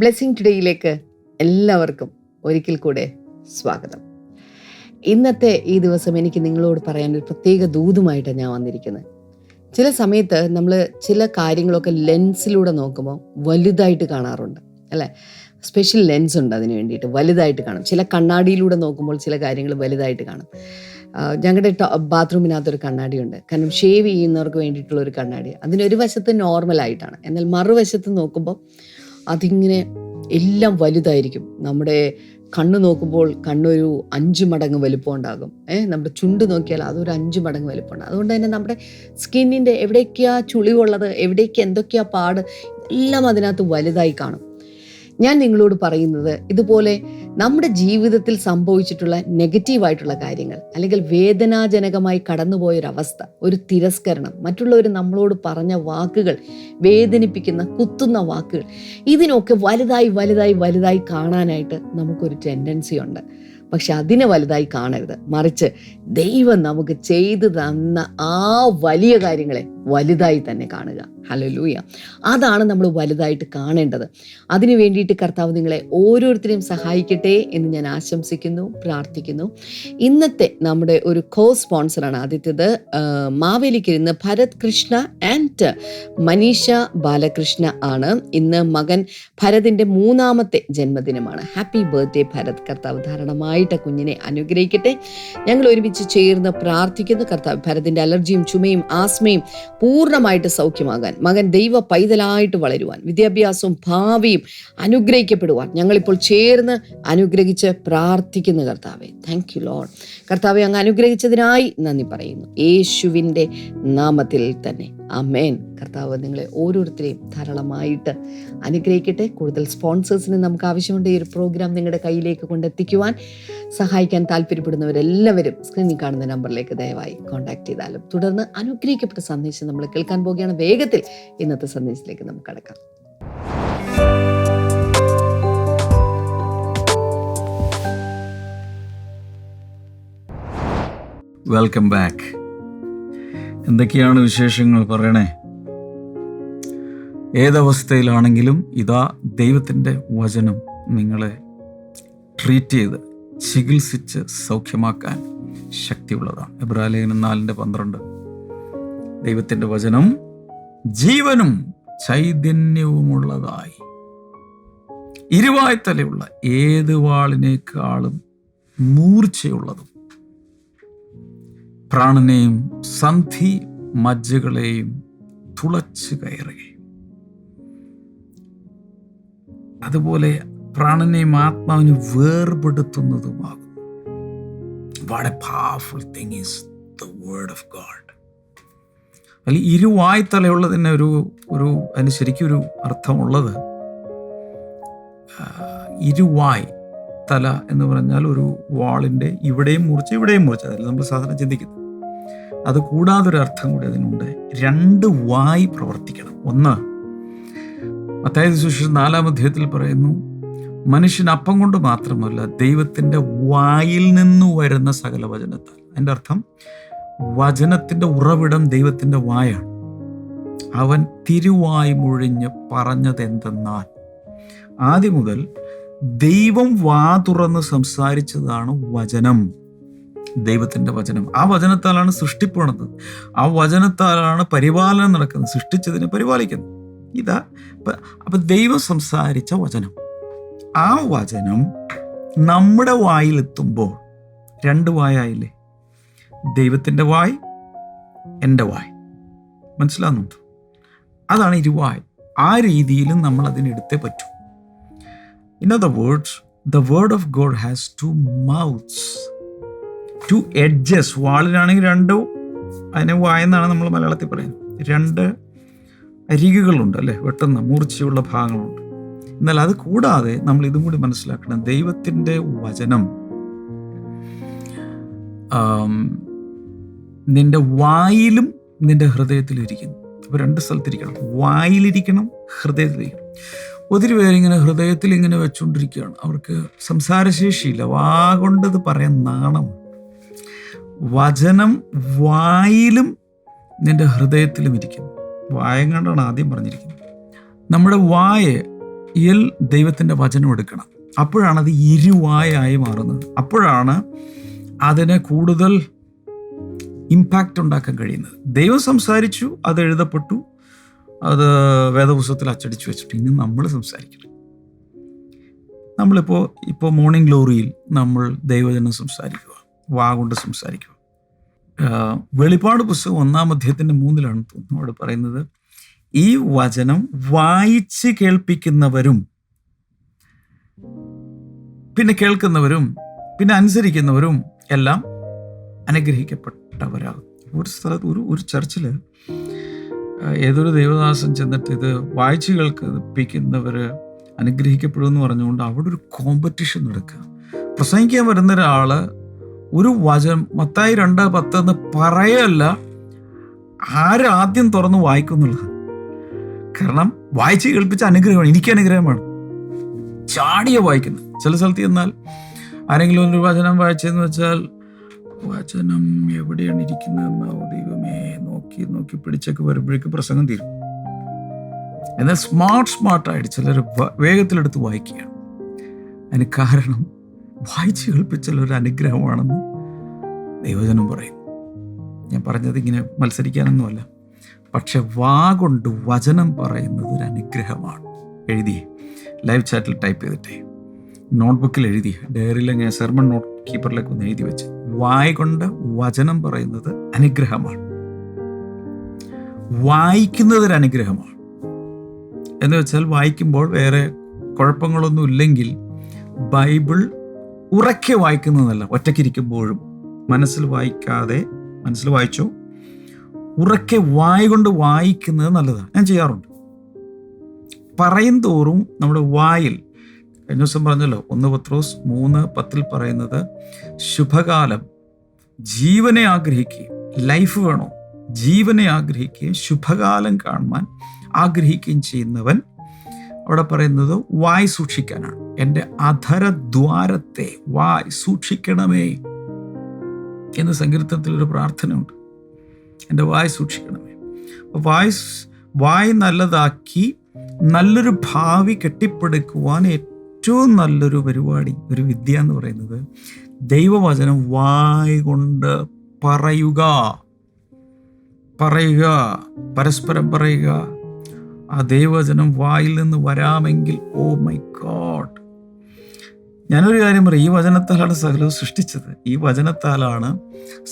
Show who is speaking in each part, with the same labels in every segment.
Speaker 1: Blessing ടുഡേയിലേക്ക് എല്ലാവർക്കും ഒരിക്കൽ കൂടെ സ്വാഗതം. ഇന്നത്തെ ഈ ദിവസം എനിക്ക് നിങ്ങളോട് പറയാൻ ഒരു പ്രത്യേക ദൂതുമായിട്ടാണ് ഞാൻ വന്നിരിക്കുന്നത്. ചില സമയത്ത് നമ്മൾ ചില കാര്യങ്ങളൊക്കെ ലെൻസിലൂടെ നോക്കുമ്പോൾ വലുതായിട്ട് കാണാറുണ്ട് അല്ലേ? സ്പെഷ്യൽ ലെൻസ് ഉണ്ട് അതിന് വേണ്ടിയിട്ട് വലുതായിട്ട് കാണും. ചില കണ്ണാടിയിലൂടെ നോക്കുമ്പോൾ ചില കാര്യങ്ങൾ വലുതായിട്ട് കാണും. ഞങ്ങളുടെ ബാത്റൂമിനകത്തൊരു കണ്ണാടിയുണ്ട്. കാരണം ഷേവ് ചെയ്യുന്നവർക്ക് വേണ്ടിയിട്ടുള്ള ഒരു കണ്ണാടി. അതിനൊരു വശത്ത് നോർമലായിട്ടാണ് എന്നാൽ മറുവശത്ത് നോക്കുമ്പോൾ അതിങ്ങനെ എല്ലാം വലുതായിരിക്കും. നമ്മുടെ കണ്ണ് നോക്കുമ്പോൾ കണ്ണൊരു അഞ്ച് മടങ്ങ് വലുപ്പം ഉണ്ടാകും ഏഹ് നമ്മുടെ ചുണ്ട് നോക്കിയാൽ അതൊരു അഞ്ച് മടങ്ങ് വലുപ്പം ഉണ്ടാകും അതുകൊണ്ട് തന്നെ നമ്മുടെ സ്കിന്നിന്റെ എവിടേക്കാ ചുളിവുള്ളത് എവിടേക്ക് എന്തൊക്കെയാ പാട് എല്ലാം അതിനകത്ത് വലുതായി കാണും. ഞാൻ നിങ്ങളോട് പറയുന്നത് ഇതുപോലെ നമ്മുടെ ജീവിതത്തിൽ സംഭവിച്ചിട്ടുള്ള നെഗറ്റീവായിട്ടുള്ള കാര്യങ്ങൾ അല്ലെങ്കിൽ വേദനാജനകമായി കടന്നുപോയൊരവസ്ഥ ഒരു തിരസ്കരണം മറ്റുള്ളവർ നമ്മളോട് പറഞ്ഞ വാക്കുകൾ വേദനിപ്പിക്കുന്ന കുത്തുന്ന വാക്കുകൾ ഇതിനൊക്കെ വലുതായി വലുതായി വലുതായി കാണാനായിട്ട് നമുക്കൊരു ടെൻഡൻസി ഉണ്ട്. പക്ഷെ അതിനെ വലുതായി കാണരുത്. മറിച്ച് ദൈവം നമുക്ക് ചെയ്തു തന്ന ആ വലിയ കാര്യങ്ങളെ വലുതായി തന്നെ കാണുക. ഹലലൂയ അതാണ് നമ്മൾ വലുതായിട്ട് കാണേണ്ടത്. അതിനു വേണ്ടിയിട്ട് കർത്താവ് നിങ്ങളെ ഓരോരുത്തരെയും സഹായിക്കട്ടെ എന്ന് ഞാൻ ആശംസിക്കുന്നു പ്രാർത്ഥിക്കുന്നു. ഇന്നത്തെ നമ്മുടെ ഒരു കോ സ്പോൺസറാണ് ആദ്യത്തേത് ആ, മാവേലിക്ക് ഇന്ന് ഭരത് കൃഷ്ണ ആൻഡ് മനീഷ ബാലകൃഷ്ണ ആണ്. ഇന്ന് മകൻ ഭരതിന്റെ മൂന്നാമത്തെ ജന്മദിനമാണ്. Happy birthday Bharath. കർത്താവ് ധാരണമായിട്ട് കുഞ്ഞിനെ അനുഗ്രഹിക്കട്ടെ. ഞങ്ങൾ ഒരുമിച്ച് ചേർന്ന് പ്രാർത്ഥിക്കുന്നു. കർത്താവ് ഭരതിന്റെ അലർജിയും ചുമയും ആസ്മയും പൂർണമായിട്ട് സൗഖ്യമാകാൻ മകൻ ദൈവ പൈതലായിട്ട് വളരുവാൻ വിദ്യാഭ്യാസവും ഭാവിയും അനുഗ്രഹിക്കപ്പെടുവാൻ ഞങ്ങളിപ്പോൾ ചേർന്ന് അനുഗ്രഹിച്ച് പ്രാർത്ഥിക്കുന്നു കർത്താവെ. താങ്ക് യു ലോഡ് കർത്താവെ അങ്ങ് അനുഗ്രഹിച്ചതിനായി നന്ദി പറയുന്നു. യേശുവിന്റെ നാമത്തിൽ തന്നെ. അമേൻ കർത്താവ് നിങ്ങളെ ഓരോരുത്തരെയും ധാരാളമായിട്ട് അനുഗ്രഹിക്കട്ടെ. കൂടുതൽ സ്പോൺസേഴ്സിന് നമുക്ക് ആവശ്യമുണ്ട് ഈ ഒരു പ്രോഗ്രാം നിങ്ങളുടെ കയ്യിലേക്ക് കൊണ്ടെത്തിക്കുവാൻ. സഹായിക്കാൻ താല്പര്യപ്പെടുന്നവരെല്ലാവരും സ്ക്രീനിൽ കാണുന്ന നമ്പറിലേക്ക് ദയവായി കോൺടാക്ട് ചെയ്താലും തുടർന്ന് അനുഗ്രഹിക്കപ്പെട്ട സന്ദേശം നമ്മൾ കേൾക്കാൻ പോവുകയാണ്. വേഗത്തിൽ ഇന്നത്തെ സന്ദേശത്തിലേക്ക് നമുക്ക് കടക്കാം.
Speaker 2: വെൽക്കം ബാക്ക് എന്തൊക്കെയാണ് വിശേഷങ്ങൾ പറയണേ? ഏതവസ്ഥയിലാണെങ്കിലും ഇതാ ദൈവത്തിന്റെ വചനം നിങ്ങളെ ട്രീറ്റ് ചെയ്ത് ചികിത്സിച്ച് സൗഖ്യമാക്കാൻ ശക്തിയുള്ളതാണ്. എബ്രാലേഖനം നാലിന്റെ പന്ത്രണ്ട്. ദൈവത്തിന്റെ വചനം ജീവനും ചൈതന്യവുമുള്ളതായി. ഇരുവായ്ത്തലയുള്ള ഏത് വാളിനേക്കാളും മൂർച്ചയുള്ളതും പ്രാണനെയും സന്ധി മജ്ജകളെയും തുളച്ചു കയറി. അതുപോലെ പ്രാണനെയും ആത്മാവിനെ വേർപെടുത്തുന്നതുമാകും. What a powerful thing is the word of God അല്ല ഇരുവായ്ത്തലയുള്ളതിന് ഒരു ഒരു അതിന് ശരിക്കും ഒരു അർത്ഥമുള്ളത് ഇരുവായ് തല എന്ന് പറഞ്ഞാൽ ഒരു വാളിന്റെ ഇവിടെയും മുറിച്ച് ഇവിടെയും മുറിച്ച് അതിൽ നമ്മൾ സാധാരണ ചിന്തിക്കുന്നത്? അത് കൂടാതെ ഒരു അർത്ഥം കൂടി അതിനുണ്ട്. രണ്ട് വായി പ്രവർത്തിക്കണം. ഒന്ന് അത്തായത് സുശേഷം നാലാം അധ്യായത്തിൽ പറയുന്നു മനുഷ്യൻ അപ്പം കൊണ്ട് മാത്രമല്ല ദൈവത്തിന്റെ വായിൽ നിന്ന് വരുന്ന സകല വചനത്താൽ. അതിന്റെ അർത്ഥം വചനത്തിന്റെ ഉറവിടം ദൈവത്തിന്റെ വായാണ്. അവൻ തിരുവായി മുഴിഞ്ഞ് പറഞ്ഞതെന്തെന്നാൽ ആദ്യം മുതൽ ദൈവം വാ തുറന്ന് സംസാരിച്ചതാണ് വചനം. ദൈവത്തിന്റെ വചനം. ആ വചനത്താലാണ് സൃഷ്ടിപ്പുണത് ആ വചനത്താലാണ് പരിപാലനം നടക്കുന്നത്. സൃഷ്ടിച്ചതിനെ പരിപാലിക്കുന്നത് ഇതാ അപ്പൊ ദൈവം സംസാരിച്ച വചനം. ആ വചനം നമ്മുടെ വായിലെത്തുമ്പോൾ രണ്ട് വായായില്ലേ? ദൈവത്തിന്റെ വായ് എന്റെ വായ്. മനസ്സിലാകുന്നുണ്ട് അതാണ് ഇരുവായ്. ആ രീതിയിലും നമ്മൾ അതിനെടുത്തേ പറ്റൂ. In other words the word of God has two mouths, two edges വാളിലാണെങ്കിൽ രണ്ട് അതിനെ വായെന്നാണ് നമ്മൾ മലയാളത്തിൽ പറയുന്നത്. രണ്ട് അരികുകളുണ്ട് അല്ലേ? വെട്ടുന്ന മൂർച്ചയുള്ള ഭാഗങ്ങളുണ്ട്. എന്നാൽ അത് കൂടാതെ നമ്മൾ ഇതും കൂടി മനസ്സിലാക്കണം. ദൈവത്തിന്റെ വചനം നിന്റെ വായിലും നിന്റെ ഹൃദയത്തിലും ഇരിക്കുന്നു അപ്പോൾ രണ്ട് സ്ഥലത്തിരിക്കണം. വായിലിരിക്കണം ഹൃദയത്തിലിരിക്കണം. ഒത്തിരി പേരിങ്ങനെ ഹൃദയത്തിൽ ഇങ്ങനെ വെച്ചുകൊണ്ടിരിക്കുകയാണ്. അവർക്ക് സംസാരശേഷിയില്ല. വാ കൊണ്ടത് പറയാൻ നാണമാണ്. വചനം വായിലും നിന്റെ ഹൃദയത്തിലും ഇരിക്കും കണ്ടാണ് ആദ്യം പറഞ്ഞിരിക്കുന്നത്. നമ്മുടെ വായ വായിൽ ദൈവത്തിന്റെ വചനം എടുക്കണം. അപ്പോഴാണ് അത് ഇരുവായായി മാറുന്നത്. അപ്പോഴാണ് അതിനെ കൂടുതൽ ഇമ്പാക്റ്റ് ഉണ്ടാക്കാൻ കഴിയുന്നത്. ദൈവം സംസാരിച്ചു അത് എഴുതപ്പെട്ടു അത് വേദപുസ്തകത്തിൽ അച്ചടിച്ചു വെച്ചിട്ട് ഇനി നമ്മൾ സംസാരിക്കണം. നമ്മളിപ്പോൾ ഇപ്പോൾ മോർണിംഗ് ഗ്ലോറിയിൽ നമ്മൾ ദൈവജനം സംസാരിക്കുക വാ കൊണ്ട് സംസാരിക്കും. വെളിപാട് പുസ്തകം ഒന്നാം അധ്യായത്തിന്റെ മൂന്നിലാണ് തോന്നുന്നു അവിടെ പറയുന്നത് ഈ വചനം വായിച്ച് കേൾപ്പിക്കുന്നവരും പിന്നെ കേൾക്കുന്നവരും പിന്നെ അനുസരിക്കുന്നവരും എല്ലാം അനുഗ്രഹിക്കപ്പെട്ടവരാകും. ഒരു സ്ഥലത്ത് ഒരു ഒരു ചർച്ചിൽ ഏതൊരു ദേവദാസൻ ചെന്നിട്ട് ഇത് വായിച്ച് കേൾപ്പിക്കുന്നവർ അനുഗ്രഹിക്കപ്പെടുമെന്ന് പറഞ്ഞുകൊണ്ട് അവിടെ ഒരു കോമ്പറ്റീഷൻ നടക്കുക. പ്രസംഗിക്കാൻ വരുന്ന ഒരാൾ ഒരു വചനം മത്തായി രണ്ട് പത്ത് എന്ന് പറയല്ല ആരാദ്യം തുറന്ന് വായിക്കുന്നുള്ളത്? കാരണം വായിച്ച് കേൾപ്പിച്ച അനുഗ്രഹമാണ് എനിക്ക് അനുഗ്രഹമാണ്. ചാടിയ വായിക്കുന്നത്. ചില സ്ഥലത്ത് ചെന്നാൽ ആരെങ്കിലും ഒരു വചനം വായിച്ചെന്ന് വെച്ചാൽ വചനം എവിടെയാണ് ഇരിക്കുന്നതെന്നാവോ ദൈവമേ? നോക്കി നോക്കി പിടിച്ചൊക്കെ വരുമ്പോഴേക്ക് പ്രസംഗം തീരും. എന്നാൽ സ്മാർട്ട് സ്മാർട്ടായിട്ട് ചിലർ വേഗത്തിലെടുത്ത് വായിക്കുകയാണ്. അതിന് കാരണം വായിച്ച് കേൾപ്പിച്ചുള്ള ഒരു അനുഗ്രഹമാണെന്ന് ദൈവജനം പറയും. ഞാൻ പറഞ്ഞത് ഇങ്ങനെ മത്സരിക്കാനൊന്നുമല്ല. പക്ഷെ വാ കൊണ്ട് വചനം പറയുന്നത് ഒരു അനുഗ്രഹമാണ്. എഴുതി. ലൈവ് ചാറ്റിൽ ടൈപ്പ് ചെയ്തിട്ടേ. നോട്ട്ബുക്കിൽ എഴുതി. ഡയറിയിൽ അങ്ങനെ സെർമൺ നോട്ട് കീപ്പറിലേക്ക് ഒന്ന് എഴുതി വെച്ച്. വായ കൊണ്ട് വചനം പറയുന്നത് അനുഗ്രഹമാണ്. വായിക്കുന്നത് ഒരു അനുഗ്രഹമാണ്. എന്ന് വെച്ചാൽ വായിക്കുമ്പോൾ വേറെ കുഴപ്പങ്ങളൊന്നും ഇല്ലെങ്കിൽ ബൈബിൾ ഉറക്കെ വായിക്കുന്നതല്ല. ഒറ്റയ്ക്കിരിക്കുമ്പോഴും മനസ്സിൽ വായിക്കാതെ മനസ്സിൽ വായിച്ചോ? ഉറക്കെ വായ കൊണ്ട് വായിക്കുന്നത് നല്ലതാണ്. ഞാൻ ചെയ്യാറുണ്ട്. പറയും തോറും നമ്മുടെ വായിൽ കഴിഞ്ഞ ദിവസം പറഞ്ഞല്ലോ ഒന്ന് പത്രോസ് മൂന്ന് പത്തിൽ പറയുന്നത് ശുഭകാലം ജീവനെ ആഗ്രഹിക്കുകയും ലൈഫ് വേണോ? ജീവനെ ആഗ്രഹിക്കുകയും ശുഭകാലം കാണുവാൻ ആഗ്രഹിക്കുകയും ചെയ്യുന്നവൻ അവിടെ പറയുന്നത് വായ് സൂക്ഷിക്കാനാണ്. എന്റെ അധരദ്വാരത്തെ വായ് സൂക്ഷിക്കണമേ എന്ന് സങ്കീർത്തനത്തിലൊരു പ്രാർത്ഥനയുണ്ട്. എന്റെ വായ് സൂക്ഷിക്കണമേ. അപ്പോൾ വായ് വായ് നല്ലതാക്കി നല്ലൊരു ഭാവി കെട്ടിപ്പടുക്കുവാൻ ഏറ്റവും നല്ലൊരു പരിപാടി ഒരു വിദ്യ എന്ന് പറയുന്നത് ദൈവവചനം വായ് കൊണ്ട് പറയുക. പറയുക പരസ്പരം പറയുക. ആ ദൈവവചനം വായിൽ നിന്ന് വരാമെങ്കിൽ ഓ മൈ ഗോഡ്. ഞാനൊരു കാര്യം പറയും. ഈ വചനത്താലാണ് സകലവും സൃഷ്ടിച്ചത്. ഈ വചനത്താലാണ്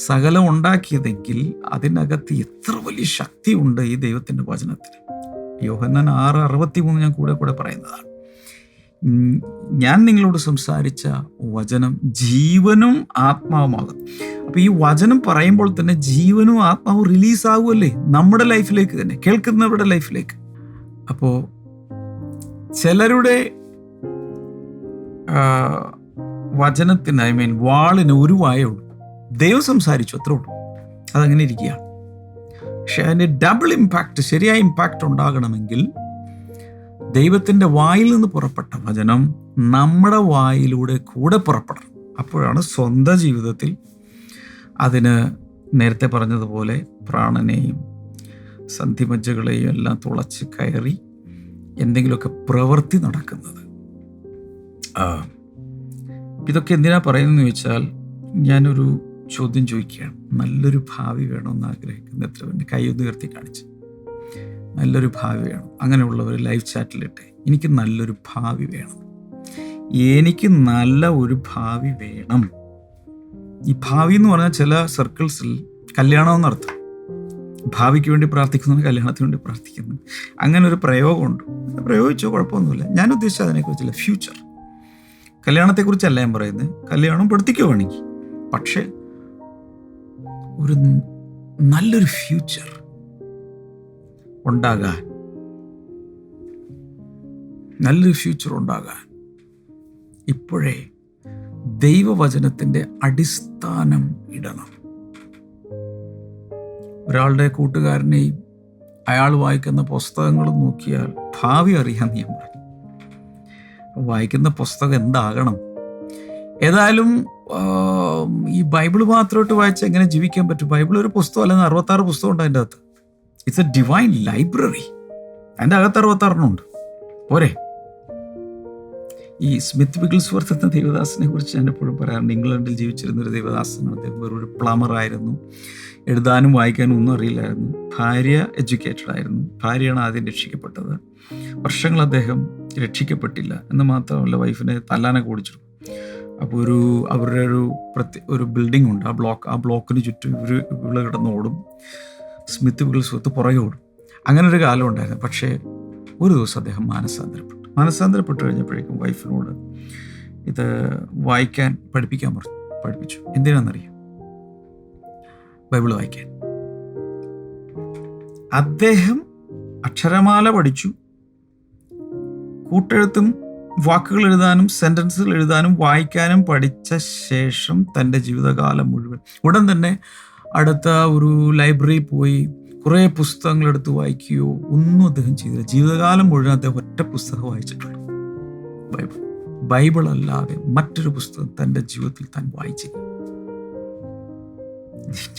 Speaker 2: സകലം ഉണ്ടാക്കിയതെങ്കിൽ അതിനകത്ത് എത്ര വലിയ ശക്തി ഉണ്ട് ഈ ദൈവത്തിന്റെ വചനത്തിന് യോഹന്നാൻ ആറ് അറുപത്തി മൂന്ന് ഞാൻ കൂടെ കൂടെ പറയുന്നതാണ്. ഞാൻ നിങ്ങളോട് സംസാരിച്ച വചനം ജീവനും ആത്മാവുമാകും അപ്പോൾ ഈ വചനം പറയുമ്പോൾ തന്നെ ജീവനും ആത്മാവും റിലീസ് ആകുമല്ലേ നമ്മുടെ ലൈഫിലേക്ക് തന്നെ കേൾക്കുന്നവരുടെ ലൈഫിലേക്ക്. അപ്പോൾ ചിലരുടെ വചനത്തിന് ഐ മീൻ വാളിന് ഒരു വായുള്ളൂ ദൈവം സംസാരിച്ചു അത്രേ ഉള്ളൂ. അതങ്ങനെ ഇരിക്കുകയാണ്. പക്ഷെ അതിന്റെ ഡബിൾ ഇമ്പാക്റ്റ് ശരിയായ ഇമ്പാക്റ്റ് ഉണ്ടാകണമെങ്കിൽ ദൈവത്തിന്റെ വായിൽ നിന്ന് പുറപ്പെട്ട വചനം നമ്മുടെ വായിലൂടെ കൂടെ പുറപ്പെടണം. അപ്പോഴാണ് സ്വന്തം ജീവിതത്തിൽ അതിന് നേരത്തെ പറഞ്ഞതുപോലെ പ്രാണനെയും സന്ധിമജ്ജകളെയും എല്ലാം തുളച്ച് കയറി എന്തെങ്കിലുമൊക്കെ പ്രവൃത്തി നടക്കുന്നത്. ഇതൊക്കെ എന്തിനാ പറയുന്നതെന്ന് ചോദിച്ചാൽ ഞാനൊരു ചോദ്യം ചോദിക്കുകയാണ്. നല്ലൊരു ഭാവി വേണമെന്ന് ആഗ്രഹിക്കുന്ന എത്ര പേര് കൈ ഉയർത്തി കാണിച്ചു. നല്ലൊരു ഭാവി വേണം. അങ്ങനെയുള്ളവർ ലൈവ് ചാറ്റിലിട്ടെ എനിക്ക് നല്ലൊരു ഭാവി വേണം. എനിക്ക് നല്ല ഒരു ഭാവി വേണം. ഈ ഭാവി എന്ന് പറഞ്ഞാൽ ചില സർക്കിൾസിൽ കല്യാണം എന്നർത്ഥം ഭാവിക്ക് വേണ്ടി പ്രാർത്ഥിക്കുന്നു കല്യാണത്തിന് വേണ്ടി പ്രാർത്ഥിക്കുന്നു. അങ്ങനെ ഒരു പ്രയോഗമുണ്ട്. പ്രയോഗിച്ചോ കുഴപ്പമൊന്നുമില്ല. ഞാൻ ഉദ്ദേശിച്ചത് അതിനെക്കുറിച്ചല്ല ഫ്യൂച്ചർ കല്യാണത്തെക്കുറിച്ചല്ല ഞാൻ പറയുന്നത്. കല്യാണം പഠിപ്പിക്കുക വേണമെങ്കിൽ പക്ഷേ ഒരു നല്ലൊരു ഫ്യൂച്ചർ ഉണ്ടാകാൻ നല്ലൊരു ഫ്യൂച്ചർ ഉണ്ടാകാൻ ഇപ്പോഴേ ദൈവവചനത്തിന്റെ അടിസ്ഥാനം ഇടണം. ഒരാളുടെ കൂട്ടുകാരനെയും അയാൾ വായിക്കുന്ന പുസ്തകങ്ങളും നോക്കിയാൽ ഭാവി അറിയാമെന്ന് ഞാൻ പറഞ്ഞു. വായിക്കുന്ന പുസ്തകം എന്താകണം? ഏതായാലും ഈ ബൈബിൾ മാത്രമായിട്ട് വായിച്ച് എങ്ങനെ ജീവിക്കാൻ പറ്റും? ബൈബിൾ ഒരു പുസ്തകം അല്ലെങ്കിൽ അറുപത്താറ് പുസ്തകം ഉണ്ട് അതിന്റെ അകത്ത്. ഇറ്റ്സ് എ ഡിവൈൻ ലൈബ്രറി അതിന്റെ അകത്ത് അറുപത്താറെണ്ണം ഉണ്ട്. പോരെ? ഈ സ്മിത്ത് വിഗിൾസ്വർത്ത് എന്ന ദേവദാസിനെ കുറിച്ച് ഞാൻ എപ്പോഴും പറയാറുണ്ട്. ഇംഗ്ലണ്ടിൽ ജീവിച്ചിരുന്ന ഒരു ദേവദാസനാണ് അദ്ദേഹം. വെറൊരു പ്ലമറായിരുന്നു എഴുതാനും വായിക്കാനും ഒന്നും അറിയില്ലായിരുന്നു. ഭാര്യ എഡ്യൂക്കേറ്റഡ് ആയിരുന്നു. ഭാര്യയാണ് ആദ്യം രക്ഷിക്കപ്പെട്ടത്. വർഷങ്ങൾ അദ്ദേഹം രക്ഷിക്കപ്പെട്ടില്ല. എന്ന് മാത്രമല്ല വൈഫിനെ തല്ലാനൊക്കെ ഓടിച്ചിരുന്നു. അപ്പോൾ ഒരു അവരുടെ ഒരു പ്രത്യേക ഒരു ബിൽഡിംഗ് ഉണ്ട്. ആ ബ്ലോക്ക് ആ ബ്ലോക്കിന് ചുറ്റും ഇവർ ഇവിടെ കിടന്ന് ഓടും. സ്മിത്ത് വിഗിൾസ്വർത്ത് പുറകെ ഓടും. അങ്ങനെ ഒരു കാലം ഉണ്ടായിരുന്നു. പക്ഷേ ഒരു ദിവസം അദ്ദേഹം മാനസാന്തരപ്പെട്ടു. മാനസാന്തരപ്പെട്ടു കഴിഞ്ഞപ്പോഴേക്കും വൈഫിനോട് ഇത് വായിക്കാൻ പഠിപ്പിക്കാൻ പറഞ്ഞു. പഠിപ്പിച്ചു. എന്തിനാണെന്നറിയാം? ബൈബിൾ വായിക്കാൻ. അദ്ദേഹം അക്ഷരമാല പഠിച്ചു. കൂട്ടെഴുത്തും വാക്കുകൾ എഴുതാനും സെന്റൻസുകൾ എഴുതാനും വായിക്കാനും പഠിച്ച ശേഷം തന്റെ ജീവിതകാലം മുഴുവൻ. ഉടൻ തന്നെ അടുത്ത ഒരു ലൈബ്രറി പോയി കുറേ പുസ്തകങ്ങൾ എടുത്ത് വായിക്കുകയോ ഒന്നും അദ്ദേഹം ചെയ്തില്ല. ജീവിതകാലം മുഴുവൻ അദ്ദേഹം ഒറ്റ പുസ്തകം വായിച്ചിട്ടുള്ളൂ ബൈബിൾ. ബൈബിൾ അല്ലാതെ മറ്റൊരു പുസ്തകം തന്റെ ജീവിതത്തിൽ താൻ വായിച്ചില്ല.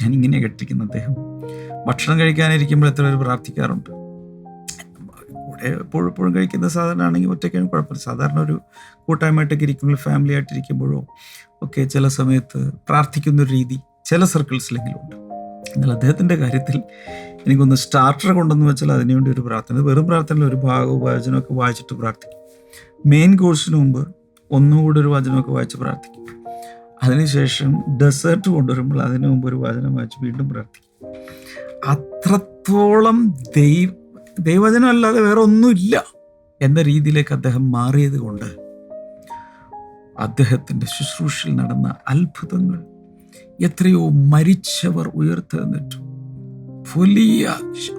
Speaker 2: ഞാൻ ഇങ്ങനെ കെട്ടിക്കുന്ന അദ്ദേഹം ഭക്ഷണം കഴിക്കാനിരിക്കുമ്പോൾ എത്ര പേര് പ്രാർത്ഥിക്കാറുണ്ട്. കൂടെ എപ്പോഴും എപ്പോഴും കഴിക്കുന്ന സാധാരണ ആണെങ്കിൽ ഒറ്റയ്ക്കാണ് കുഴപ്പമില്ല. സാധാരണ ഒരു കൂട്ടായ്മയായിട്ടൊക്കെ ഇരിക്കുമ്പോൾ ഫാമിലി ആയിട്ടിരിക്കുമ്പോഴോ ഒക്കെ ചില സമയത്ത് പ്രാർത്ഥിക്കുന്ന ഒരു രീതി ചില സർക്കിൾസിലെങ്കിലും ഉണ്ട്. എന്നാൽ അദ്ദേഹത്തിന്റെ കാര്യത്തിൽ എനിക്കൊന്ന് സ്റ്റാർട്ടർ കൊണ്ടെന്ന് വെച്ചാൽ അതിനുവേണ്ടി ഒരു പ്രാർത്ഥന. വെറും പ്രാർത്ഥനയിൽ ഒരു ഭാഗവും വചനമൊക്കെ വായിച്ചിട്ട് പ്രാർത്ഥിക്കും. മെയിൻ കോഴ്സിന് മുമ്പ് ഒന്നുകൂടി ഒരു വചനമൊക്കെ വായിച്ച് പ്രാർത്ഥിക്കും. അതിനുശേഷം ഡെസേർട്ട് കൊണ്ടുവരുമ്പോൾ അതിനു മുമ്പ് ഒരു വചനം വായിച്ച് വീണ്ടും പ്രാർത്ഥിക്കും. അത്രത്തോളം ദൈവ ദൈവചനം അല്ലാതെ വേറെ ഒന്നുമില്ല എന്ന രീതിയിലേക്ക് അദ്ദേഹം മാറിയത് കൊണ്ട് അദ്ദേഹത്തിന്റെ ശുശ്രൂഷയിൽ നടന്ന അത്ഭുതങ്ങൾ എത്രയോ മരിച്ചവർ ഉയർത്തെന്നിട്ടു വലിയ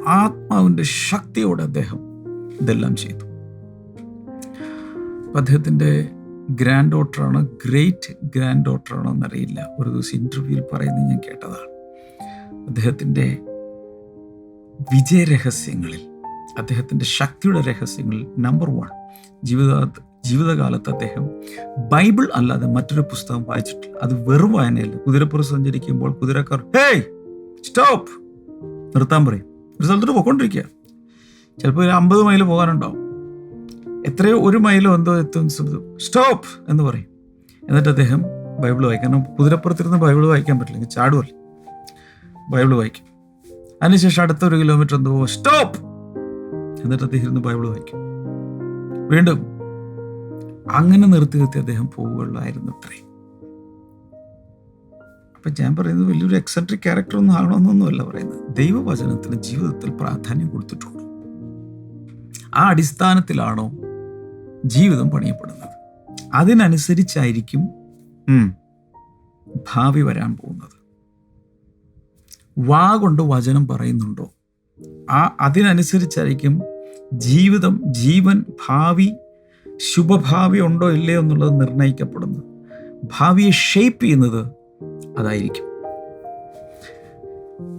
Speaker 2: ആത്മാവിന്റെ ശക്തിയോടെ അദ്ദേഹം ഇതെല്ലാം ചെയ്തു. അദ്ദേഹത്തിന്റെ ഗ്രാൻഡ് ഡോട്ടറാണ് ഗ്രേറ്റ് ഗ്രാൻഡ് ഡോട്ടറാണോ എന്നറിയില്ല ഒരു ദിവസം ഇന്റർവ്യൂവിൽ പറയുന്നത് ഞാൻ കേട്ടതാണ്. അദ്ദേഹത്തിന്റെ വിജയരഹസ്യങ്ങളിൽ അദ്ദേഹത്തിന്റെ ശക്തിയുടെ രഹസ്യങ്ങളിൽ നമ്പർ വൺ ജീവിത ജീവിതകാലത്ത് അദ്ദേഹം ബൈബിൾ അല്ലാതെ മറ്റൊരു പുസ്തകം വായിച്ചിട്ടില്ല. അത് വെറും വായനയല്ല. കുതിരപ്പുറം സഞ്ചരിക്കുമ്പോൾ കുതിരക്കാർ ഹേയ് സ്റ്റോപ്പ്! നിർത്താൻ പറയും. ഒരു സ്ഥലത്തോട്ട് പോയിക്കൊണ്ടിരിക്കുക. ചിലപ്പോൾ ഒരു അമ്പത് മൈൽ പോകാനുണ്ടാവും. എത്രയോ ഒരു മൈലോ എന്തോ എത്തും. സ്റ്റോപ്പ് എന്ന് പറയും. എന്നിട്ട് അദ്ദേഹം ബൈബിൾ വായിക്കും. കാരണം കുതിരപ്പുറത്തിരുന്ന് ബൈബിൾ വായിക്കാൻ പറ്റില്ല. ചാടുമല്ല ബൈബിൾ വായിക്കും. അതിനുശേഷം അടുത്ത ഒരു കിലോമീറ്റർ എന്തോ സ്റ്റോപ്പ് എന്നിട്ട് അദ്ദേഹം ഇരുന്ന് ബൈബിൾ വായിക്കും. വീണ്ടും അങ്ങനെ നിർത്തി നിർത്തി അദ്ദേഹം പോവുകയുള്ളായിരുന്നു അത്രേ അപ്പൊ ഞാൻ പറയുന്നത് വലിയൊരു എക്സെൻട്രിക് ക്യാരക്ടർ ഒന്നും ആകണമെന്നൊന്നുമല്ല പറയുന്നത്. ദൈവവചനത്തിന് ജീവിതത്തിൽ പ്രാധാന്യം കൊടുത്തിട്ടുണ്ട്. ആ അടിസ്ഥാനത്തിലാണോ ജീവിതം പണിയപ്പെടുന്നത്? അതിനനുസരിച്ചായിരിക്കും ഭാവി വരാൻ പോകുന്നത്. വാ കൊണ്ട് വചനം പറയുന്നുണ്ടോ? ആ അതിനനുസരിച്ചായിരിക്കും ജീവിതം ജീവൻ ഭാവി ശുഭഭാവി ഉണ്ടോ ഇല്ലയോ എന്നുള്ളത് നിർണയിക്കപ്പെടുന്നത്. ഭാവിയെ ഷേപ്പ് ചെയ്യുന്നത് അതായിരിക്കും.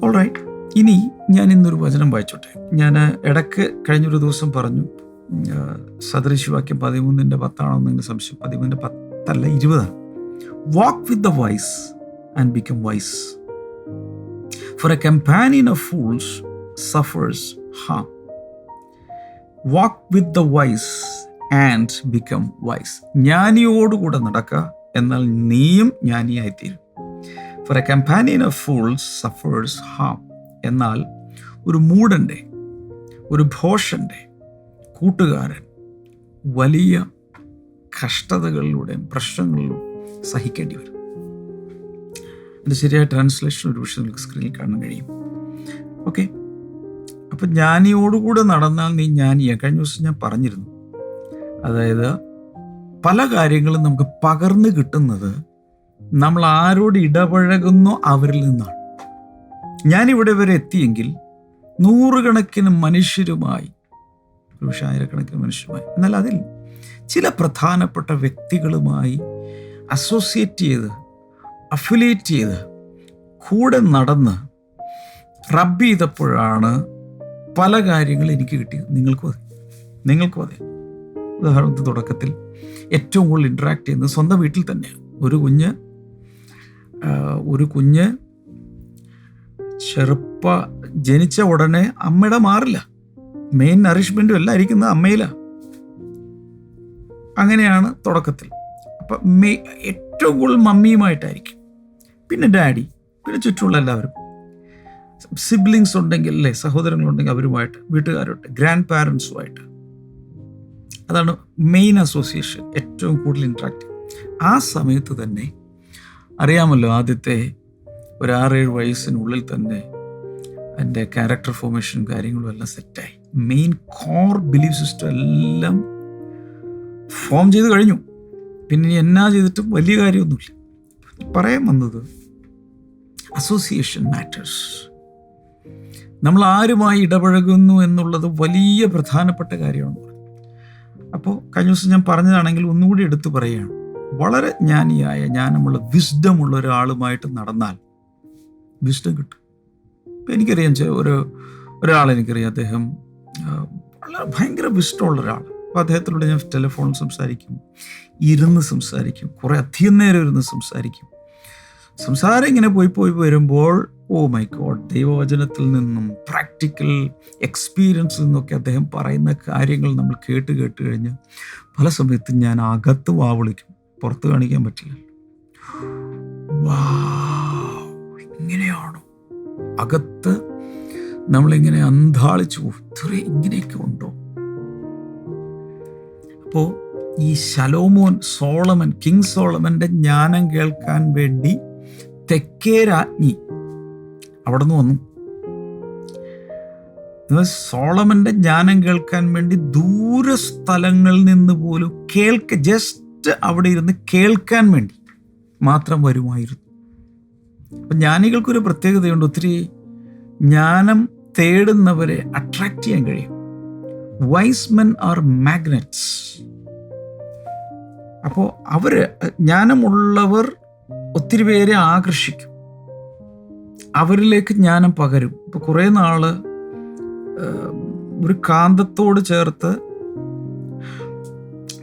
Speaker 2: ഓൾറൈറ്റ് ഇനി ഞാൻ ഇന്നൊരു വചനം വായിച്ചോട്ടെ. ഞാൻ ഇടയ്ക്ക് കഴിഞ്ഞൊരു ദിവസം പറഞ്ഞു സദൃശിവാക്യം പതിമൂന്നിന്റെ പത്താണോ എന്നെ സംശയം. പതിമൂന്നിന്റെ പത്തല്ല ഇരുപതാണ്. Walk with the wise and become wise for a companion of fools suffers harm walk with the wise and become wise ജ്ഞാനിയോടുകൂടെ നടക്കുക എന്നാൽ നീയും ജ്ഞാനിയായിത്തീരും. For a companion of fools suffers harm എന്നാൽ ഒരു മൂടന്റെ ഒരു ഭോഷന്റെ കൂട്ടുകാരൻ വലിയ കഷ്ടതകളിലൂടെയും പ്രശ്നങ്ങളിലും സഹിക്കേണ്ടി വരും. അതിന്റെ ശരിയായ ട്രാൻസ്ലേഷൻ ഒരു പക്ഷേ നിങ്ങൾക്ക് സ്ക്രീനിൽ കാണാൻ കഴിയും. ഓക്കെ അപ്പം ജ്ഞാനിയോടുകൂടെ നടന്നാൽ നീ ജ്ഞാനിയാണ് കഴിഞ്ഞ ദിവസം ഞാൻ പറഞ്ഞിരുന്നു. അതായത് പല കാര്യങ്ങളും നമുക്ക് പകർന്നു കിട്ടുന്നത് നമ്മൾ ആരോട് ഇടപഴകുന്നോ അവരിൽ നിന്നാണ്. ഞാനിവിടെ വരെ എത്തിയെങ്കിൽ നൂറുകണക്കിന് മനുഷ്യരുമായി ഒരുപക്ഷെ ആയിരക്കണക്കിന് മനുഷ്യരുമായി എന്നാൽ അതിൽ ചില പ്രധാനപ്പെട്ട വ്യക്തികളുമായി അസോസിയേറ്റ് ചെയ്ത് അഫിലിയേറ്റ് ചെയ്ത് കൂടെ നടന്ന് റബ്ബ് ചെയ്തപ്പോഴാണ് പല കാര്യങ്ങളും എനിക്ക് കിട്ടിയത്. നിങ്ങൾക്കും അതെ. നിങ്ങൾക്കും അതെ. ഉദാഹരണത്തിന് തുടക്കത്തിൽ ഏറ്റവും കൂടുതൽ ഇൻട്രാക്ട് ചെയ്യുന്നത് സ്വന്തം വീട്ടിൽ തന്നെയാണ്. ഒരു കുഞ്ഞ് ഒരു കുഞ്ഞ് ചെറുപ്പ ജനിച്ച ഉടനെ അമ്മയുടെ മാറില്ല. മെയിൻ നറിഷ്മെന്റും എല്ലാം ഇരിക്കുന്നത് അമ്മയിലാണ് അങ്ങനെയാണ് തുടക്കത്തിൽ. അപ്പം മേ ഏറ്റവും കൂടുതൽ മമ്മിയുമായിട്ടായിരിക്കും. പിന്നെ ഡാഡി പിന്നെ ചുറ്റുമുള്ള എല്ലാവരും സിബ്ലിങ്സ് ഉണ്ടെങ്കിൽ അല്ലേ സഹോദരങ്ങളുണ്ടെങ്കിൽ അവരുമായിട്ട് വീട്ടുകാരുമായിട്ട് ഗ്രാൻഡ് പാരൻസുമായിട്ട് അതാണ് മെയിൻ അസോസിയേഷൻ ഏറ്റവും കൂടുതൽ ഇൻട്രാക്ട് ആ സമയത്ത് തന്നെ അറിയാമല്ലോ ആദ്യത്തെ ഒരു ആറേഴ് വയസ്സിനുള്ളിൽ തന്നെ എന്റെ ക്യാരക്ടർ ഫോർമേഷനും കാര്യങ്ങളും എല്ലാം സെറ്റായി മെയിൻ കോർ ബിലീഫ് സിസ്റ്റം എല്ലാം ഫോം ചെയ്ത് കഴിഞ്ഞു. പിന്നെ ഇനി എന്നാ ചെയ്തിട്ടും വലിയ കാര്യമൊന്നുമില്ല. പറയാൻ വന്നത് അസോസിയേഷൻ മാറ്റേഴ്സ് നമ്മൾ ആരുമായി ഇടപഴകുന്നു എന്നുള്ളത് വലിയ പ്രധാനപ്പെട്ട കാര്യമാണ്. അപ്പോൾ കഴിഞ്ഞ ദിവസം ഞാൻ പറഞ്ഞതാണെങ്കിൽ ഒന്നുകൂടി എടുത്തു പറയുകയാണ്. വളരെ ജ്ഞാനിയായ ജ്ഞാനമുള്ള വിസ്ഡമുള്ള ഒരാളുമായിട്ട് നടന്നാൽ വിസ്ഡം കിട്ടും. എനിക്കറിയാം ചെ- ഒരു ഒരാളെനിക്കറിയാം അദ്ദേഹം വളരെ ഭയങ്കര വിസ്ഡമുള്ള ഒരാൾ അപ്പോൾ അദ്ദേഹത്തിലൂടെ ഞാൻ ടെലിഫോണിൽ സംസാരിക്കും ഇരുന്ന് സംസാരിക്കും കുറേ അധികം നേരം ഇരുന്ന് സംസാരിക്കും. സംസാരം ഇങ്ങനെ പോയി പോയി വരുമ്പോൾ ഓ മൈ ഗോഡ് ദൈവവചനത്തിൽ നിന്നും പ്രാക്ടിക്കൽ എക്സ്പീരിയൻസിൽ നിന്നൊക്കെ അദ്ദേഹം പറയുന്ന കാര്യങ്ങൾ നമ്മൾ കേട്ട് കേട്ട് കഴിഞ്ഞ് പല സമയത്തും ഞാൻ അകത്ത് വാവിളിക്കും. പുറത്ത് കാണിക്കാൻ പറ്റില്ല. ഇങ്ങനെയാണോ? അകത്ത് നമ്മളിങ്ങനെ അന്താളിച്ചു പോകും. ഇത്ര ഇങ്ങനെയൊക്കെ ഉണ്ടോ? അപ്പോൾ ഈ ശലോമോൻ സോളമൻ കിങ് സോളമന്റെ ജ്ഞാനം കേൾക്കാൻ വേണ്ടി തെക്കേ രാജ്ഞി അവിടെ നിന്ന് വന്നു സോളമന്റെ ജ്ഞാനം കേൾക്കാൻ വേണ്ടി ദൂര സ്ഥലങ്ങളിൽ നിന്ന് പോലും കേൾക്ക ജസ്റ്റ് അവിടെ ഇരുന്ന് കേൾക്കാൻ വേണ്ടി മാത്രം വരുമായിരുന്നു. അപ്പം ജ്ഞാനികൾക്കൊരു പ്രത്യേകതയുണ്ട്. ഒത്തിരി ജ്ഞാനം തേടുന്നവരെ അട്രാക്റ്റ് ചെയ്യാൻ കഴിയും. വൈസ് മെൻ ആർ മാഗ്നറ്റ്സ് അപ്പോൾ അവർ ജ്ഞാനമുള്ളവർ ഒത്തിരി പേരെ ആകർഷിക്കും. അവരിലേക്ക് ജ്ഞാനം പകരും. ഇപ്പോൾ കുറേ നാൾ ഒരു കാന്തത്തോട് ചേർത്ത്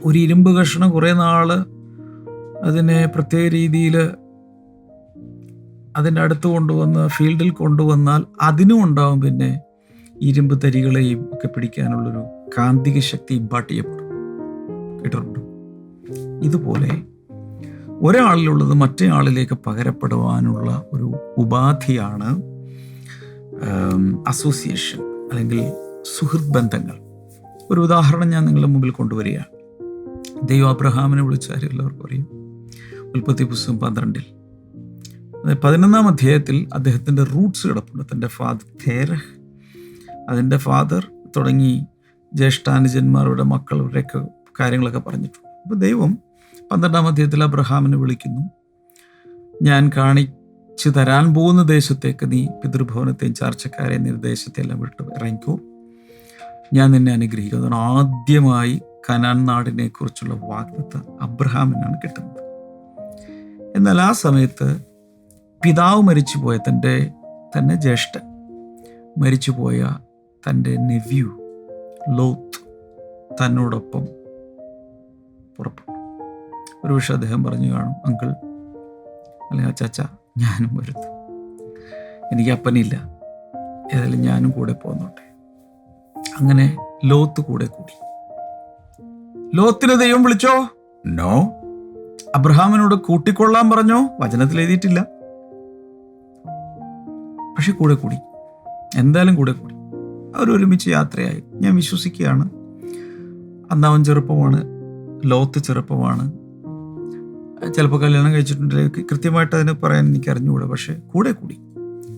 Speaker 2: ഒരു ഇരുമ്പ് കഷ്ണം കുറേ നാൾ അതിനെ പ്രത്യേക രീതിയിൽ അതിന്റെ അടുത്ത് കൊണ്ടുവന്ന് ഫീൽഡിൽ കൊണ്ടുവന്നാൽ അതിനും ഉണ്ടാവും പിന്നെ ഇരുമ്പ് തരികളെയും ഒക്കെ പിടിക്കാനുള്ളൊരു കാന്തിക ശക്തി ഇമ്പാട്ട് ചെയ്യപ്പെടും കേട്ടിട്ടുണ്ട് ഇതുപോലെ ഒരാളിലുള്ളത് മറ്റേ ആളിലേക്ക് പകരപ്പെടുവാനുള്ള ഒരു ഉപാധിയാണ് അസോസിയേഷൻ അല്ലെങ്കിൽ സുഹൃത് ബന്ധങ്ങൾ ഒരു ഉദാഹരണം ഞാൻ നിങ്ങളുടെ മുമ്പിൽ കൊണ്ടുവരികയാണ്. ദൈവം അബ്രഹാമിനെ വിളിച്ചാൽ എല്ലാവർക്കും അറിയാം ഉൽപ്പത്തി പുസ്തകം പന്ത്രണ്ടിൽ. പതിനൊന്നാം അധ്യായത്തിൽ അദ്ദേഹത്തിന്റെ റൂട്ട്സ് കിടപ്പുണ്ട്. തന്റെ ഫാദർ തേരഹ് അതിന്റെ ഫാദർ തുടങ്ങി ജ്യേഷ്ഠാനുജന്മാരുടെ മക്കളുടെയൊക്കെ കാര്യങ്ങളൊക്കെ പറഞ്ഞിട്ടുണ്ട്. അപ്പോൾ ദൈവം പന്ത്രണ്ടാം അധ്യായത്തിൽ അബ്രഹാമിനെ വിളിക്കുന്നു. ഞാൻ കാണിച്ചു തരാൻ പോകുന്ന ദേശത്തേക്ക് നീ പിതൃഭവനത്തെയും ചാർച്ചക്കാരെയും നിർദ്ദേശത്തെ എല്ലാം വിട്ട് ഇറങ്ങിക്കോ. ഞാൻ നിന്നെ അനുഗ്രഹിക്കുന്നു ആദ്യമായി കനാൻ നാടിനെ കുറിച്ചുള്ള വാഗ്ദത്ത് അബ്രഹാമിനാണ് കിട്ടുന്നത്. എന്നാൽ ആ സമയത്ത് പിതാവ് മരിച്ചുപോയ തന്റെ തന്നെ ജ്യേഷ്ഠൻ മരിച്ചുപോയ തന്റെ നെവ്യൂ ലോത്ത് തന്നോടൊപ്പം പുറപ്പെട്ടു. ഒരുപക്ഷെ അദ്ദേഹം പറഞ്ഞു കാണും അങ്കിൾ അല്ലെങ്കിൽ അച്ചാച്ച ഞാനും വരുന്നു. എനിക്ക് അപ്പനില്ല. ഏതായാലും ഞാനും കൂടെ പോന്നോട്ടെ. അങ്ങനെ ലോത്ത് കൂടെ കൂടി. ലോത്തിനെ ദൈവം വിളിച്ചോ? നോ അബ്രഹാമിനോട് കൂട്ടിക്കൊള്ളാൻ പറഞ്ഞോ? വചനത്തിൽ എഴുതിയിട്ടില്ല. പക്ഷെ കൂടെ കൂടി. എന്തായാലും കൂടെ കൂടി. അവരൊരുമിച്ച് യാത്രയായി. ഞാൻ വിശ്വസിക്കുകയാണ്. അന്ന് അവൻ ചെറുപ്പമാണ്. ലോത്ത് ചെറുപ്പമാണ്. ചിലപ്പോൾ കല്യാണം കഴിച്ചിട്ടുണ്ട്. കൃത്യമായിട്ട് അതിന് പറയാൻ എനിക്ക് അറിഞ്ഞുകൂടെ പക്ഷേ കൂടെ കൂടി.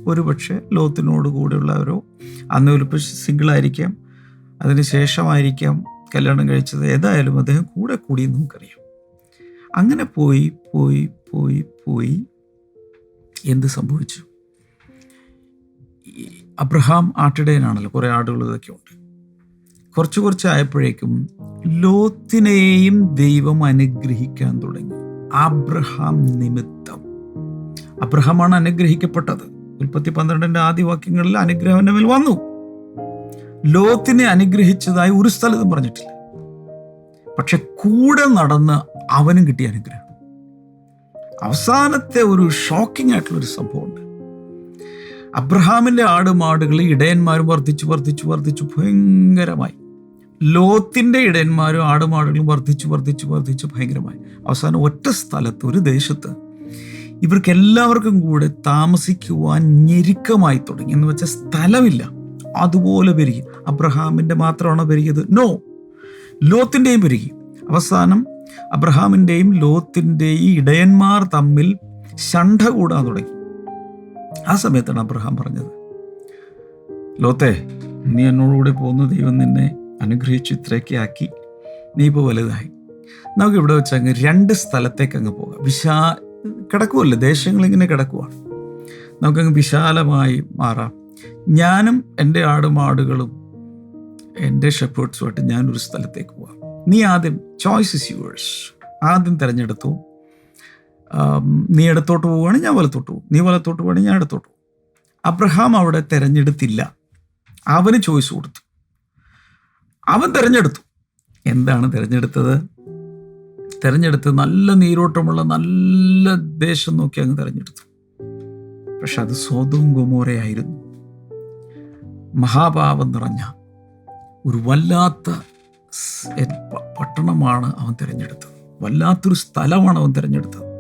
Speaker 2: ഒരു പക്ഷേ ലോത്തിനോട് കൂടെയുള്ളവരോ അന്ന് ഒരു സിംഗിൾ ആയിരിക്കാം അതിന് ശേഷമായിരിക്കാം. കല്യാണം കഴിച്ചത് ഏതായാലും അദ്ദേഹം കൂടെ കൂടി നമുക്കറിയാം. അങ്ങനെ പോയി പോയി പോയി പോയി എന്ത് സംഭവിച്ചു? അബ്രഹാം ആട്ടിടയനാണല്ലോ കുറേ ആടുകൾ ഇതൊക്കെ ഉണ്ട്. കുറച്ച് കുറച്ച് ആയപ്പോഴേക്കും ലോത്തിനെയും ദൈവം അനുഗ്രഹിക്കാൻ തുടങ്ങി. അബ്രഹാം നിമിത്തം. അബ്രഹാമാണ് അനുഗ്രഹിക്കപ്പെട്ടത്. ഉൽപ്പത്തി പന്ത്രണ്ടിന്റെ ആദ്യ വാക്യങ്ങളിൽ അനുഗ്രഹത്തിന്റെ മേൽ വന്നു. ലോത്തിനെ അനുഗ്രഹിച്ചതായി ഒരു സ്ഥലത്തും പറഞ്ഞിട്ടില്ല. പക്ഷെ കൂടെ നടന്ന് അവനും കിട്ടിയ അനുഗ്രഹം. അവസാനത്തെ ഒരു ഷോക്കിംഗ് ആയിട്ടുള്ള ഒരു സംഭവമുണ്ട്. അബ്രഹാമിന്റെ ആടുമാടുകൾ ഇടയന്മാരും വർദ്ധിച്ചു വർദ്ധിച്ചു വർദ്ധിച്ചു ഭയങ്കരമായി. ലോത്തിന്റെ ഇടയന്മാരും ആടുമാടുകളും വർദ്ധിച്ചു വർദ്ധിച്ചു വർദ്ധിച്ചു ഭയങ്കരമായി. അവസാനം ഒറ്റ സ്ഥലത്ത് ഒരു ദേശത്ത് ഇവർക്ക് എല്ലാവർക്കും കൂടെ താമസിക്കുവാൻ ഞെരുക്കമായി തുടങ്ങി. എന്ന് വെച്ചാൽ സ്ഥലമില്ല. അതുപോലെ പെരുകി. അബ്രഹാമിന്റെ മാത്രമാണോ പെരുകിയത്. നോ ലോത്തിന്റെയും പെരുകി. അവസാനം അബ്രഹാമിന്റെയും ലോത്തിന്റെയും ഇടയന്മാർ തമ്മിൽ ശണ്ഠ കൂടാൻ തുടങ്ങി. ആ സമയത്താണ് അബ്രഹാം പറഞ്ഞത് ലോത്തെ നീ എന്നോടുകൂടെ പോകുന്ന ദൈവം നിന്നെ അനുഗ്രഹിച്ചു ഇത്രയൊക്കെ ആക്കി. നീ ഇപ്പോൾ വലുതായി. നമുക്ക് ഇവിടെ വെച്ച് അങ്ങ് രണ്ട് സ്ഥലത്തേക്ക് അങ്ങ് പോകാം. വിശാ കിടക്കുമല്ലോ ദേശങ്ങളിങ്ങനെ കിടക്കുവാണ് നമുക്കങ്ങ് വിശാലമായി മാറാം. ഞാനും എന്റെ ആടുമാടുകളും എന്റെ ഷെപ്പേർട്സുമായിട്ട് ഞാനൊരു സ്ഥലത്തേക്ക് പോവാം. നീ ആദ്യം ചോയ്സ് ഇസ് യുവേഴ്സ് ആദ്യം തിരഞ്ഞെടുത്തു. നീ ഇടത്തോട്ട് പോവുകയാണെങ്കിൽ ഞാൻ വലത്തോട്ട് പോകും. നീ വലത്തോട്ട് പോവുകയാണെങ്കിൽ ഞാൻ ഇടത്തോട്ട് പോകും. അബ്രഹാം അവിടെ തിരഞ്ഞെടുത്തില്ല. അവന് ചോയ്സ് കൊടുത്തു. അവൻ തിരഞ്ഞെടുത്തു. എന്താണ് തിരഞ്ഞെടുത്തത്? തിരഞ്ഞെടുത്ത് നല്ല നീരോട്ടമുള്ള നല്ല ദേശം നോക്കി അങ്ങ് തിരഞ്ഞെടുത്തു. പക്ഷെ അത് സ്വതവും ഗുമോരയായിരുന്നു മഹാഭാവം നിറഞ്ഞ ഒരു വല്ലാത്ത പട്ടണമാണ് അവൻ തിരഞ്ഞെടുത്തത്. വല്ലാത്തൊരു സ്ഥലമാണ് അവൻ തിരഞ്ഞെടുത്തത്.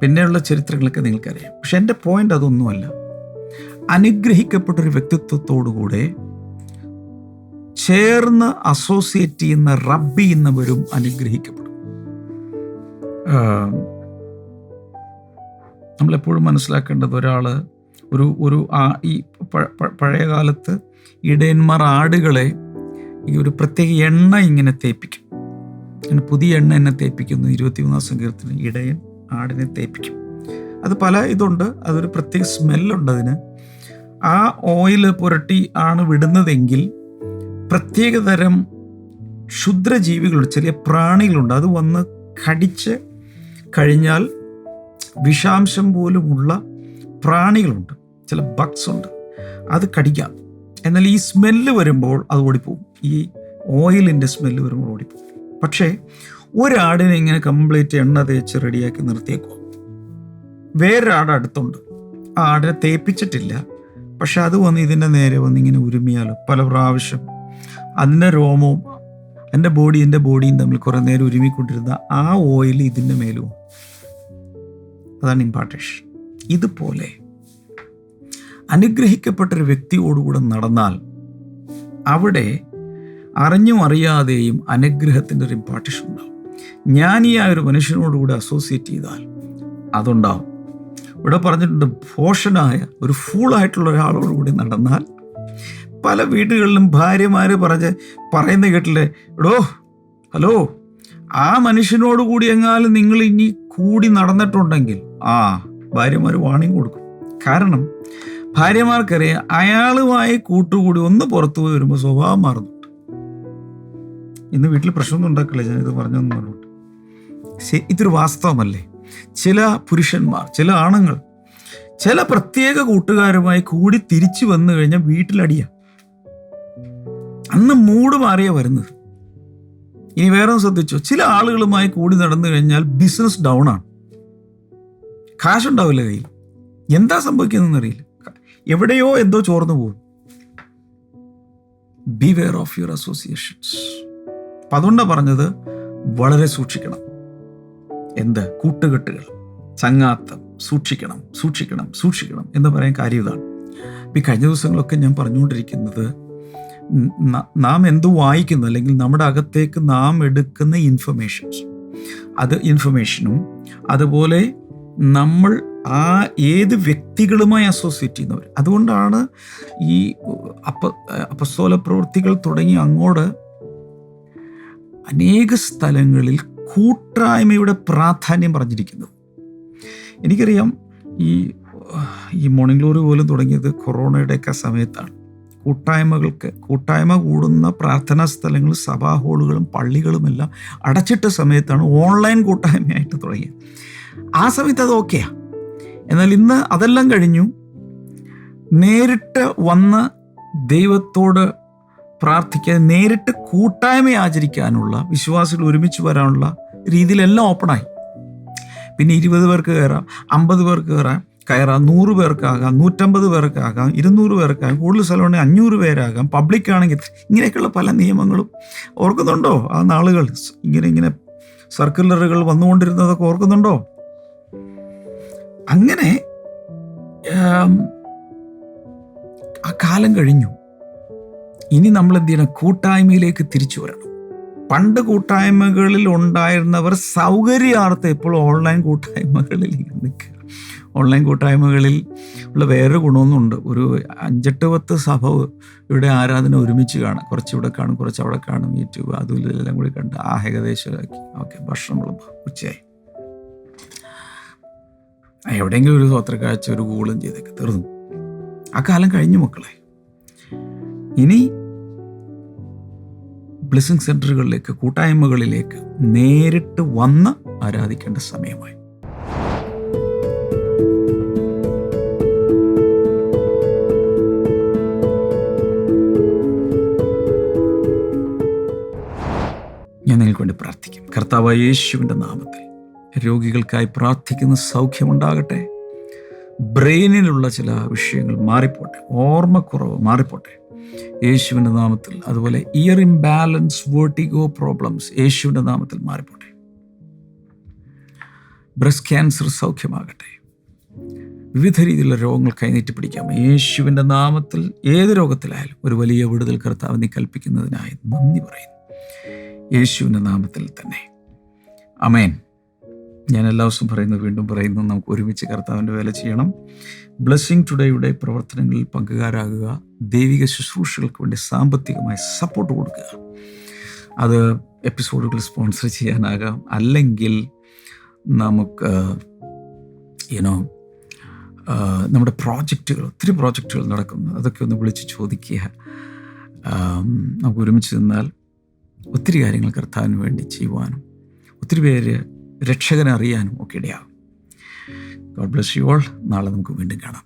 Speaker 2: പിന്നെയുള്ള ചരിത്രങ്ങളൊക്കെ നിങ്ങൾക്കറിയാം. പക്ഷെ എന്റെ പോയിന്റ് അതൊന്നുമല്ല. അനുഗ്രഹിക്കപ്പെട്ടൊരു വ്യക്തിത്വത്തോടുകൂടെ ചേർന്ന് അസോസിയേറ്റ് ചെയ്യുന്ന റബ്ബി എന്നവരും അനുഗ്രഹിക്കപ്പെടും. നമ്മളെപ്പോഴും മനസ്സിലാക്കേണ്ടത് ഒരാൾ ഒരു ഒരു ആ ഈ പഴയ ഇടയന്മാർ ആടുകളെ ഈ ഒരു പ്രത്യേക എണ്ണ ഇങ്ങനെ തേപ്പിക്കും. അങ്ങനെ പുതിയ എണ്ണ എന്നെ തേപ്പിക്കുന്നു. ഇരുപത്തിമൂന്നാം സങ്കീർത്തിന് ഇടയൻ ആടിനെ തേപ്പിക്കും. അത് പല ഇതുണ്ട്. അതൊരു പ്രത്യേക സ്മെല്ലുണ്ട് അതിന്. ആ ഓയിൽ പുരട്ടി ആണ് വിടുന്നതെങ്കിൽ പ്രത്യേകതരം ക്ഷുദ്രജീവികളുണ്ട്. ചെറിയ പ്രാണികളുണ്ട്. അത് വന്ന് കടിച്ച് കഴിഞ്ഞാൽ വിഷാംശം പോലുമുള്ള പ്രാണികളുണ്ട്. ചില ബക്സ് ഉണ്ട്. അത് കടിക്കാം. എന്നാൽ ഈ സ്മെല്ല് വരുമ്പോൾ അത് ഓടിപ്പോവും ഈ ഓയിലിന്റെ സ്മെല്ല് വരുമ്പോൾ ഓടിപ്പോവും പക്ഷേ ഒരാടിനെ ഇങ്ങനെ കംപ്ലീറ്റ് എണ്ണ തേച്ച് റെഡിയാക്കി നിർത്തിയേക്കുക. വേറൊരാട് അടുത്തുണ്ട്. ആ ആടിനെ തേപ്പിച്ചിട്ടില്ല. പക്ഷെ അത് വന്ന് ഇതിന്റെ നേരെ വന്ന് ഇങ്ങനെ ഉരുമിയാൽ പല പ്രാവശ്യം അതിന്റെ രോമവും എന്റെ ബോഡി എന്റെ ബോഡിയും തമ്മിൽ കുറേ നേരം ഉരുമിക്കൊണ്ടിരുന്ന ആ ഓയിൽ ഇതിന്റെ മേലും അതാണ് ഇമ്പാർട്ടേഷൻ ഇതുപോലെ അനുഗ്രഹിക്കപ്പെട്ടൊരു വ്യക്തിയോടുകൂടെ നടന്നാൽ അവിടെ അറിഞ്ഞും അറിയാതെയും അനുഗ്രഹത്തിന്റെ ഒരു ഇമ്പാർട്ടേഷൻ ഉണ്ടാവും. ആ ഒരു മനുഷ്യനോടുകൂടെ അസോസിയേറ്റ് ചെയ്താൽ അതുണ്ടാവും. ഇവിടെ പറഞ്ഞിട്ടുണ്ട് ഭോഷനായ ഒരു ഫൂളായിട്ടുള്ള ഒരാളോടുകൂടി നടന്നാൽ പല വീടുകളിലും ഭാര്യമാർ പറഞ്ഞ് പറയുന്ന കേട്ടില്ലേ? എടോ ഹലോ ആ മനുഷ്യനോട് കൂടി എങ്ങാലും നിങ്ങൾ ഇനി കൂടി നടന്നിട്ടുണ്ടെങ്കിൽ ആ ഭാര്യമാർ വാണിംഗ് കൊടുക്കും. കാരണം ഭാര്യമാർക്കറിയാം അയാളുമായി കൂട്ടുകൂടി ഒന്ന് പുറത്തു പോയി വരുമ്പോൾ സ്വഭാവം മാറുന്നുണ്ട് ഇന്ന് വീട്ടിൽ പ്രശ്നമൊന്നും ഉണ്ടാക്കില്ല? ഞാൻ ഇത് പറഞ്ഞതെന്ന് പറഞ്ഞോട്ട് ഇതൊരു വാസ്തവമല്ലേ? ചില പുരുഷന്മാർ ചില ആണുങ്ങൾ ചില പ്രത്യേക കൂട്ടുകാരുമായി കൂടി തിരിച്ചു വന്നു കഴിഞ്ഞാൽ വീട്ടിലടിയ. അന്ന് മൂട് മാറിയ വരുന്നത്. ഇനി വേറെ ശ്രദ്ധിച്ചോ? ചില ആളുകളുമായി കൂടി നടന്നു കഴിഞ്ഞാൽ ബിസിനസ് ഡൗൺ ആണ്. കാശുണ്ടാവില്ല കയ്യിൽ. എന്താ സംഭവിക്കുന്നതെന്ന് അറിയില്ല എവിടെയോ എന്തോ ചോർന്നു പോകും beware of your associations അപ്പം അതുകൊണ്ടാണ് പറഞ്ഞത് വളരെ സൂക്ഷിക്കണം. എന്ത്? കൂട്ടുകെട്ടുകൾ. ചങ്ങാത്തം. സൂക്ഷിക്കണം സൂക്ഷിക്കണം സൂക്ഷിക്കണം എന്ന് പറയാൻ കാര്യം ഇതാണ്. ഈ കഴിഞ്ഞ ദിവസങ്ങളൊക്കെ ഞാൻ പറഞ്ഞുകൊണ്ടിരിക്കുന്നത് നാം എന്ത് വായിക്കുന്നു അല്ലെങ്കിൽ നമ്മുടെ അകത്തേക്ക് നാം എടുക്കുന്ന ഇൻഫർമേഷൻസ് അത് ഇൻഫർമേഷനും അതുപോലെ നമ്മൾ ആ ഏത് വ്യക്തികളുമായി അസോസിയേറ്റ് ചെയ്യുന്നവർ. അതുകൊണ്ടാണ് ഈ അപ്പ അപ്പസ്തോല പ്രവൃത്തികൾ തുടങ്ങി അങ്ങോട്ട് അനേക സ്ഥലങ്ങളിൽ കൂട്ടായ്മയുടെ പ്രാധാന്യം പറഞ്ഞിരിക്കുന്നത്. എനിക്കറിയാം ഈ ഈ മോർണിംഗ് ഗ്ലോറി പോലും തുടങ്ങിയത് കൊറോണയുടെയൊക്കെ സമയത്താണ്. കൂട്ടായ്മകൾക്ക് കൂട്ടായ്മ കൂടുന്ന പ്രാർത്ഥനാ സ്ഥലങ്ങളും സഭാ ഹാളുകളും പള്ളികളുമെല്ലാം അടച്ചിട്ട സമയത്താണ് ഓൺലൈൻ കൂട്ടായ്മയായിട്ട് തുടങ്ങിയത്. ആ സമയത്ത് അത് ഓക്കെയാണ് എന്നാൽ ഇന്ന് അതെല്ലാം കഴിഞ്ഞു. നേരിട്ട് വന്ന് ദൈവത്തോട് പ്രാർത്ഥിക്കാൻ നേരിട്ട് കൂട്ടായ്മ ആചരിക്കാനുള്ള വിശ്വാസികൾ ഒരുമിച്ച് വരാനുള്ള രീതിയിലെല്ലാം ഓപ്പണായി. പിന്നെ ഇരുപത് പേർക്ക് കയറാം അമ്പത് പേർക്ക് കയറാം കയറാം നൂറ് പേർക്കാകാം നൂറ്റമ്പത് പേർക്കാകാം ഇരുന്നൂറ് പേർക്കാകാം കൂടുതൽ സ്ഥലമുണ്ടെങ്കിൽ അഞ്ഞൂറ് പേരാകാം പബ്ലിക് ആണെങ്കിൽ ഇങ്ങനെയൊക്കെയുള്ള പല നിയമങ്ങളും. ഓർക്കുന്നുണ്ടോ? ആ നാളുകൾ ഇങ്ങനെ ഇങ്ങനെ സർക്കുലറുകൾ വന്നുകൊണ്ടിരുന്നതൊക്കെ ഓർക്കുന്നുണ്ടോ? അങ്ങനെ ആ കാലം കഴിഞ്ഞു. ഇനി നമ്മൾ എന്ത് ചെയ്യണം കൂട്ടായ്മയിലേക്ക് തിരിച്ചു വരണം? പണ്ട് കൂട്ടായ്മകളിൽ ഉണ്ടായിരുന്നവർ സൗകര്യാർത്ഥം ഇപ്പോൾ ഓൺലൈൻ കൂട്ടായ്മകളിൽ നിൽക്കുക. ഓൺലൈൻ കൂട്ടായ്മകളിൽ ഉള്ള വേറൊരു ഗുണമൊന്നുമുണ്ട് ഒരു അഞ്ചെട്ട് പത്ത് സഭ ഇവിടെ ആരാധന ഒരുമിച്ച് കാണാം. കുറച്ച് ഇവിടെ കാണും കുറച്ച് അവിടെ കാണും. യൂട്യൂബ് അതും എല്ലാം കൂടി കണ്ട് ആ ഏകദേശമാക്കി ഓക്കെ ഭക്ഷണം വിളമ്പ്. ഉച്ചയായി. എവിടെയെങ്കിലും ഒരു സ്വത്രക്കാഴ്ച ഒരു കൂളും ചെയ്തൊക്കെ തീർന്നു. ആ കാലം കഴിഞ്ഞു മക്കളെ. ഇനി ബ്ലെസ്സിങ് സെന്ററുകളിലേക്ക് കൂട്ടായ്മകളിലേക്ക് നേരിട്ട് വന്ന് ആരാധിക്കേണ്ട സമയമായി. ഞാൻ നിങ്ങൾക്ക് വേണ്ടി പ്രാർത്ഥിക്കും. കർത്താവായ യേശുവിന്റെ നാമത്തിൽ രോഗികൾക്കായി പ്രാർത്ഥിക്കുന്ന സൗഖ്യമുണ്ടാകട്ടെ. ബ്രെയിനിലുള്ള ചില വിഷയങ്ങൾ മാറിപ്പോട്ടെ. ഓർമ്മക്കുറവ് മാറിപ്പോട്ടെ. യേശുവിന്റെ നാമത്തിൽ അതുപോലെ ഇയർ ഇംബാലൻസ് വേർട്ടിഗോ പ്രോബ്ലംസ് യേശുവിന്റെ നാമത്തിൽ മാറിപ്പോട്ടെ. ബ്രസ്റ്റ് ക്യാൻസർ സൗഖ്യമാകട്ടെ. വിവിധ രീതിയിലുള്ള രോഗങ്ങൾ കൈനീട്ടി പിടിക്കാം യേശുവിന്റെ നാമത്തിൽ ഏത് രോഗത്തിലായാലും ഒരു വലിയ വിടുതൽ കർത്താവ് നീ കൽപ്പിക്കുന്നതിനായി നന്ദി പറയുന്നു. യേശുവിന്റെ നാമത്തിൽ തന്നെ. അമേൻ ഞാൻ എല്ലാ ദിവസവും പറയുന്നു വീണ്ടും പറയുന്നു നമുക്ക് ഒരുമിച്ച് കർത്താവിന്റെ വേല ചെയ്യണം. ബ്ലെസ്സിങ് ടുഡേയുടെ പ്രവർത്തനങ്ങളിൽ പങ്കുകാരാകുക ദൈവിക ശുശ്രൂഷകൾക്ക് വേണ്ടി സാമ്പത്തികമായി സപ്പോർട്ട് കൊടുക്കുക. അത് എപ്പിസോഡുകൾ സ്പോൺസർ ചെയ്യാനാകാം. അല്ലെങ്കിൽ നമുക്ക് യുനോ നമ്മുടെ പ്രോജക്റ്റുകൾ ഒത്തിരി പ്രോജക്റ്റുകൾ നടക്കുന്നു. അതൊക്കെ ഒന്ന് വിളിച്ച് ചോദിക്കുക. നമുക്ക് ഒരുമിച്ച് നിന്നാൽ ഒത്തിരി കാര്യങ്ങൾ കർത്താവിന് വേണ്ടി ചെയ്യുവാനും ഒത്തിരി പേര് രക്ഷകനെ അറിയാനും ഒക്കെ ഇടയാകും. ഗോഡ് ബ്ലസ് യു ഓൾ നാളെ നമുക്ക് വീണ്ടും കാണാം.